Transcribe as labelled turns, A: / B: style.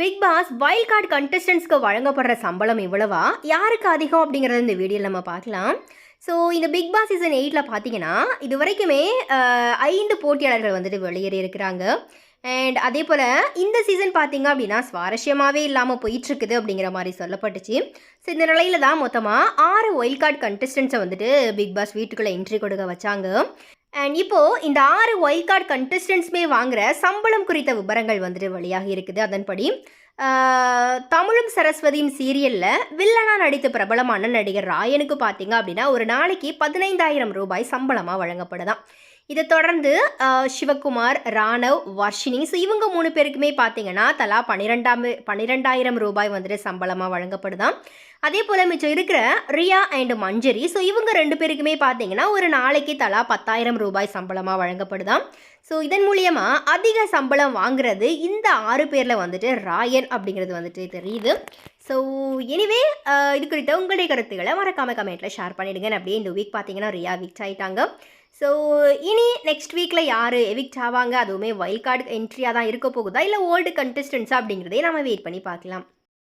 A: Big Boss wild card கண்டஸ்டன்ஸ்க்கு வழங்கப்படுற சம்பளம் இவ்வளவா யாருக்கு அதிகம் அப்படிங்கிறத இந்த வீடியோவில் நம்ம பார்க்கலாம். ஸோ இந்த பிக் பாஸ் சீசன் எயிட்டில் பார்த்தீங்கன்னா இது வரைக்குமே ஐந்து போட்டியாளர்கள் வந்துட்டு வெளியேறி இருக்கிறாங்க. அண்ட் அதே போல் இந்த சீசன் பார்த்தீங்க அப்படின்னா சுவாரஸ்யமாகவே இல்லாமல் போயிட்டுருக்குது அப்படிங்கிற மாதிரி சொல்லப்பட்டுச்சு. ஸோ இந்த நிலையில தான் மொத்தமாக ஆறு ஒயில்ட் கார்டு கண்டஸ்டன்ஸை வந்துட்டு பிக் பாஸ் வீட்டுக்குள்ளே என்ட்ரி கொடுக்க வச்சாங்க. அண்ட் இப்போது இந்த ஆறு ஒயில்ட் கார்டு கண்டஸ்டன்ஸுமே வாங்குகிற சம்பளம் குறித்த விவரங்கள் வந்துட்டு வழியாக இருக்குது. அதன்படி தமிழும் சரஸ்வதியும் சீரியலில் வில்லனா நடித்த பிரபலமான நடிகர் ராயனுக்கு பார்த்தீங்க அப்படின்னா ஒரு நாளைக்கு பதினைந்தாயிரம் ரூபாய் சம்பளமாக வழங்கப்படுதாம் இதை தொடர்ந்து சிவகுமார் ராணவ் வர்ஷினி ஸோ இவங்க மூணு பேருக்குமே பார்த்தீங்கன்னா தலா பன்னிரெண்டாம் பன்னிரெண்டாயிரம் ரூபாய் வந்துட்டு சம்பளமாக வழங்கப்படுதான். அதே போல் மிச்சம் இருக்கிற ரியா அண்ட் மஞ்சரி ஸோ இவங்க ரெண்டு பேருக்குமே பார்த்தீங்கன்னா ஒரு நாளைக்கு தலா பத்தாயிரம் ரூபாய் சம்பளமாக வழங்கப்படுதாம். ஸோ இதன் மூலியமாக அதிக சம்பளம் வாங்குறது இந்த ஆறு பேரில் வந்துட்டு ராயன் அப்படிங்கிறது வந்துட்டு தெரியுது. ஸோ எனிவே இது குறித்த உங்களுடைய கருத்துக்களை மறக்காம கமெண்ட்டில் ஷேர் பண்ணிடுங்க. அப்படியே இந்த வீக் பார்த்தீங்கன்னா ரியா வீக் ஆகிட்டாங்க ஸோ இனி நெக்ஸ்ட் வீக்கில் யார் எவிக்ட் ஆவாங்க? அதுவுமே வைல்ட் கார்டு என்ட்ரியாக தான் இருக்க போகுதா? இல்லை ஓல்டு கண்டெஸ்டன்ஸா அப்படிங்கிறதே நம்ம வெயிட் பண்ணி பார்க்கலாம்.